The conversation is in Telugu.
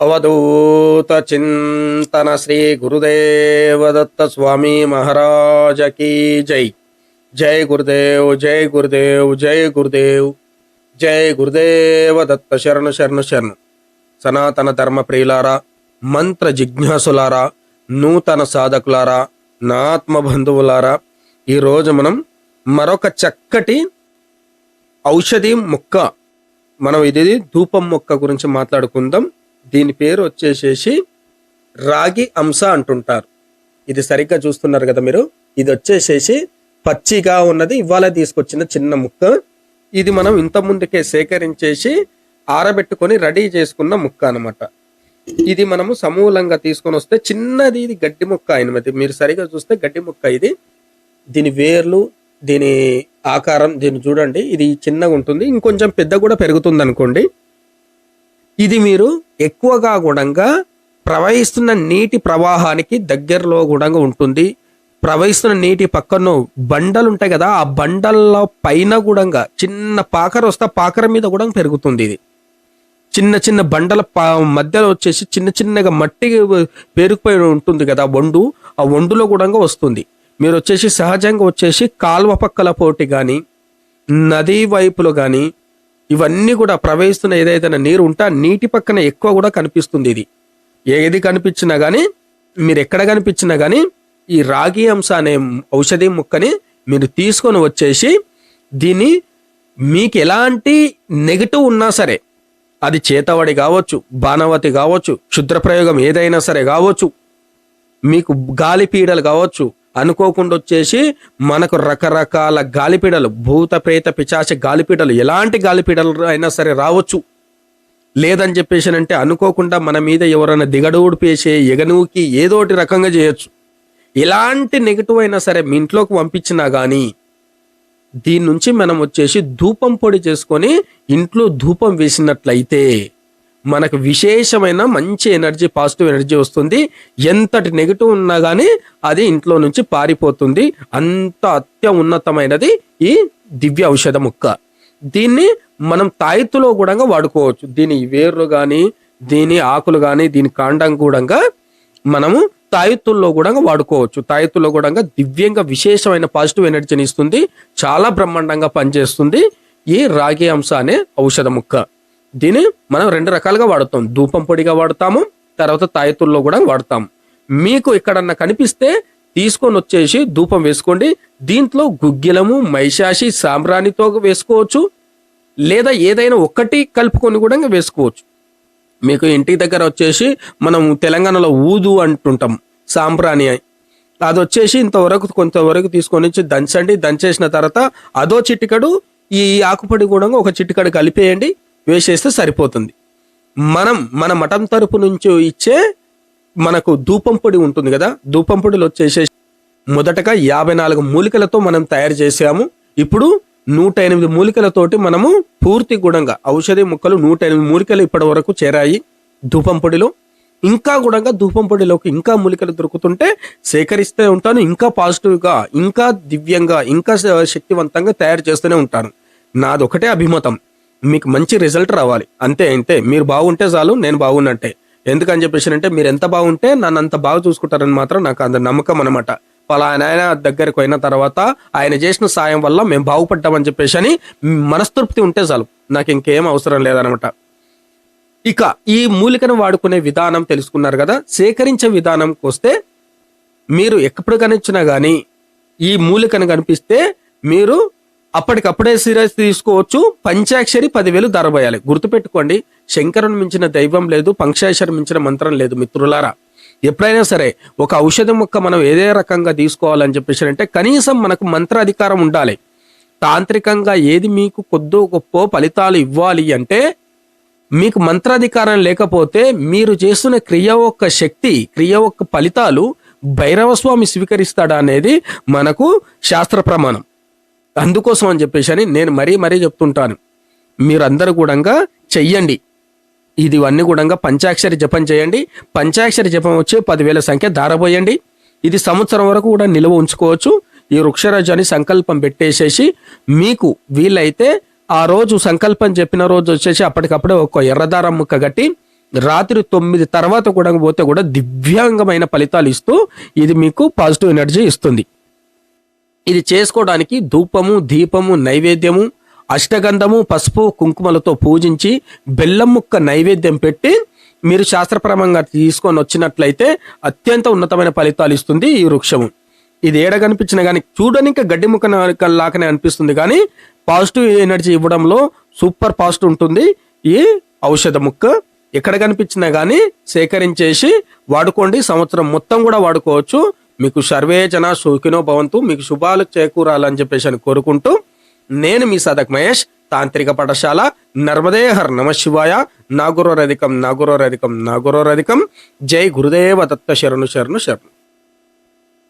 అవధూత చింతన శ్రీ గురుదేవదత్త స్వామి మహారాజ కీ జై జై గురుదేవ్ జై గురుదేవ్ జై గురుదేవ్ జై గురుదేవ దత్త శరణు శరణు శరణు సనాతన ధర్మ ప్రియులారా మంత్ర జిజ్ఞాసులారా నూతన సాధకులారా నా ఆత్మ బంధువులారా ఈరోజు మనం మరొక చక్కటి ఔషధి మొక్క మనం ఇది ధూపం మొక్క గురించి మాట్లాడుకుందాం. దీని పేరు వచ్చేసేసి రాగి అంశ అంటుంటారు. ఇది సరిగ్గా చూస్తున్నారు కదా మీరు? ఇది వచ్చేసేసి పచ్చిగా ఉన్నది ఇవాళ తీసుకొచ్చిన చిన్న ముక్క. ఇది మనం ఇంత ముందుకే సేకరించేసి ఆరబెట్టుకొని రెడీ చేసుకున్న ముక్క అన్నమాట. ఇది మనము సమూలంగా తీసుకొని వస్తే చిన్నది ఇది గడ్డి ముక్క అయినది. మీరు సరిగా చూస్తే గడ్డి ముక్క ఇది. దీని వేర్లు దీని ఆకారం దీన్ని చూడండి. ఇది చిన్నగా ఉంటుంది. ఇంకొంచెం పెద్ద కూడా పెరుగుతుంది అనుకోండి. ఇది మీరు ఎక్కువగా గుణంగా ప్రవహిస్తున్న నీటి ప్రవాహానికి దగ్గరలో గుణంగా ఉంటుంది. ప్రవహిస్తున్న నీటి పక్కన బండలు ఉంటాయి కదా ఆ బండల్లో పైన గుడంగా చిన్న పాకర వస్తే పాకర మీద కూడా పెరుగుతుంది ఇది. చిన్న చిన్న బండల పా మధ్యలో వచ్చేసి చిన్న చిన్నగా మట్టి పేరుకుపోయి ఉంటుంది కదా వండు ఆ వండులో కూడా వస్తుంది. మీరు వచ్చేసి సహజంగా వచ్చేసి కాలువ పక్కల పోటీ కానీ నదీ వైపులో కానీ ఇవన్నీ కూడా ప్రవహిస్తున్న ఏదైతే నీరు ఉంటే ఆ నీటి పక్కన ఎక్కువ కూడా కనిపిస్తుంది ఇది. ఏది కనిపించినా కానీ మీరు ఎక్కడ కనిపించినా కానీ ఈ రాగి అంశ అనే ఔషధి ముక్కని మీరు తీసుకొని వచ్చేసి దీన్ని మీకు ఎలాంటి నెగటివ్ ఉన్నా సరే అది చేతవడి కావచ్చు బాణవతి కావచ్చు క్షుద్ర ప్రయోగం ఏదైనా సరే కావచ్చు మీకు గాలి పీడలు కావచ్చు అనుకోకుండా వచ్చేసి మనకు రకరకాల గాలిపీడలు భూత ప్రేత పిచాచ గాలిపీడలు ఎలాంటి గాలిపీడలు అయినా సరే రావచ్చు. లేదని చెప్పేసి అంటే అనుకోకుండా మన మీద ఎవరైనా దిగడూడు పేసే ఎగనూకి ఏదోటి రకంగా చేయొచ్చు. ఎలాంటి నెగిటివ్ అయినా సరే మీ ఇంట్లోకి పంపించినా కానీ దీని నుంచి మనం వచ్చేసి ధూపం పొడి చేసుకొని ఇంట్లో ధూపం వేసినట్లయితే మనకు విశేషమైన మంచి ఎనర్జీ పాజిటివ్ ఎనర్జీ వస్తుంది. ఎంతటి నెగిటివ్ ఉన్నా కానీ అది ఇంట్లో నుంచి పారిపోతుంది. అంత అత్య ఉన్నతమైనది ఈ దివ్య ఔషధ ముక్క. దీన్ని మనం తాయెత్తులో కూడా వాడుకోవచ్చు. దీని వేర్లు కానీ దీని ఆకులు కానీ దీని కాండం కూడా మనము తాయెత్తుల్లో కూడా వాడుకోవచ్చు. తాయెత్తుల్లో కూడా దివ్యంగా విశేషమైన పాజిటివ్ ఎనర్జీని ఇస్తుంది. చాలా బ్రహ్మాండంగా పనిచేస్తుంది ఈ రాగి అంశ అనే ఔషధ ముక్క. దీన్ని మనం రెండు రకాలుగా వాడుతాం. ధూపం పొడిగా వాడతాము తర్వాత తాయెత్తుల్లో కూడా వాడతాం. మీకు ఎక్కడన్నా కనిపిస్తే తీసుకొని వచ్చేసి ధూపం వేసుకోండి. దీంట్లో గుగ్గిలము మైశాషి సాంబ్రాణితో వేసుకోవచ్చు. లేదా ఏదైనా ఒక్కటి కలుపుకొని కూడా వేసుకోవచ్చు. మీకు ఇంటి దగ్గర వచ్చేసి మనం తెలంగాణలో ఊదు అంటుంటాం సాంబ్రాణి అని. అది వచ్చేసి ఇంతవరకు కొంతవరకు తీసుకొని వచ్చి దంచండి. దంచేసిన తర్వాత అదో చిటికడు ఈ ఆకుపొడి కూడా ఒక చిటికడు కలిపేయండి. వేసేస్తే సరిపోతుంది. మనం మన మఠం తరపు నుంచి ఇచ్చే మనకు ధూపం పొడి ఉంటుంది కదా ధూపం పొడిలో వచ్చేసేసి మొదటగా యాభై నాలుగు మూలికలతో మనం తయారు చేసాము. ఇప్పుడు నూట ఎనిమిది మూలికలతోటి మనము పూర్తి గుణంగా ఔషధి ముక్కలు నూట ఎనిమిది మూలికలు ఇప్పటి వరకు చేరాయి ధూపం పొడిలో. ఇంకా గుణంగా ధూపం పొడిలోకి ఇంకా మూలికలు దొరుకుతుంటే సేకరిస్తూ ఉంటాను ఇంకా పాజిటివ్గా ఇంకా దివ్యంగా ఇంకా శక్తివంతంగా తయారు చేస్తూనే ఉంటాను. నాదొకటే అభిమతం. మీకు మంచి రిజల్ట్ రావాలి. అంతే అంతే మీరు బాగుంటే చాలు నేను బాగున్నట్టే. ఎందుకని చెప్పేసి అంటే మీరు ఎంత బాగుంటే నన్ను అంత బాగా చూసుకుంటారని మాత్రం నాకు అంత నమ్మకం అనమాట పలానా ఆయన దగ్గరకు పోయిన తర్వాత ఆయన చేసిన సాయం వల్ల మేము బాగుపడ్డామని చెప్పేసి అని మనస్తృప్తి ఉంటే చాలు. నాకు ఇంకేం అవసరం లేదనమాట ఇక ఈ మూలికను వాడుకునే విధానం తెలుసుకున్నారు కదా? సేకరించే విధానంకి వస్తే మీరు ఎప్పుడు కనిపించినా కానీ ఈ మూలికను కనిపిస్తే మీరు అప్పటికప్పుడే సీరియస్ తీసుకోవచ్చు. పంచాక్షరి పదివేలు ధర పోయాలి గుర్తుపెట్టుకోండి శంకరుని మించిన దైవం లేదు పంచాక్షరి మించిన మంత్రం లేదు మిత్రులారా. ఎప్పుడైనా సరే ఒక ఔషధం మొక్క మనం ఏదే రకంగా తీసుకోవాలని చెప్పేసి అంటే కనీసం మనకు మంత్ర అధికారం ఉండాలి. తాంత్రికంగా ఏది మీకు కొద్దో గొప్ప ఫలితాలు ఇవ్వాలి అంటే మీకు మంత్రాధికారం లేకపోతే మీరు చేస్తున్న క్రియ యొక్క శక్తి క్రియ యొక్క ఫలితాలు భైరవస్వామి స్వీకరిస్తాడా అనేది మనకు శాస్త్ర ప్రమాణం. అందుకోసం అని చెప్పేసి అని నేను మరీ మరీ చెప్తుంటాను. మీరందరూ కూడా చెయ్యండి. ఇది ఇవన్నీ కూడా పంచాక్షరి జపం చేయండి. పంచాక్షరి జపం వచ్చి పదివేల సంఖ్య దారబోయండి ఇది సంవత్సరం వరకు కూడా నిల్వ ఉంచుకోవచ్చు. ఈ వృక్షరాజాన్ని సంకల్పం పెట్టేసేసి మీకు వీలైతే ఆ రోజు సంకల్పం చెప్పిన రోజు వచ్చేసి అప్పటికప్పుడే ఒక ఎర్రదారం ముక్క కట్టి రాత్రి తొమ్మిది తర్వాత కూడా పోతే కూడా దివ్యాంగమైన ఫలితాలు ఇస్తూ ఇది మీకు పాజిటివ్ ఎనర్జీ ఇస్తుంది. ఇది చేసుకోవడానికి ధూపము దీపము నైవేద్యము అష్టగంధము పసుపు కుంకుమలతో పూజించి బెల్లం ముక్క నైవేద్యం పెట్టి మీరు శాస్త్రపరమంగా తీసుకొని వచ్చినట్లయితే అత్యంత ఉన్నతమైన ఫలితాలు ఇస్తుంది ఈ వృక్షము. ఇది ఏడ కనిపించినా కానీ చూడడానికి గడ్డి ముక్క లాగానే అనిపిస్తుంది కానీ పాజిటివ్ ఎనర్జీ ఇవ్వడంలో సూపర్ పాజిటివ్ ఉంటుంది. ఈ ఔషధ ముక్క ఎక్కడ కనిపించినా కానీ సేకరించేసి వాడుకోండి. సంవత్సరం మొత్తం కూడా వాడుకోవచ్చు. మీకు సర్వే జన సుఖినో భవంతు మీకు శుభాలు చేకూరాలని చెప్పేసి అని కోరుకుంటూ నేను మీ సదక్ మహేష్ తాంత్రిక పాఠశాల నర్మదేహర్ నమ శివాయ నాగురోరధికం నాగురోరధికం నాగురోరధికం. జై గురుదేవ దత్త శరణు శరణు శరణు.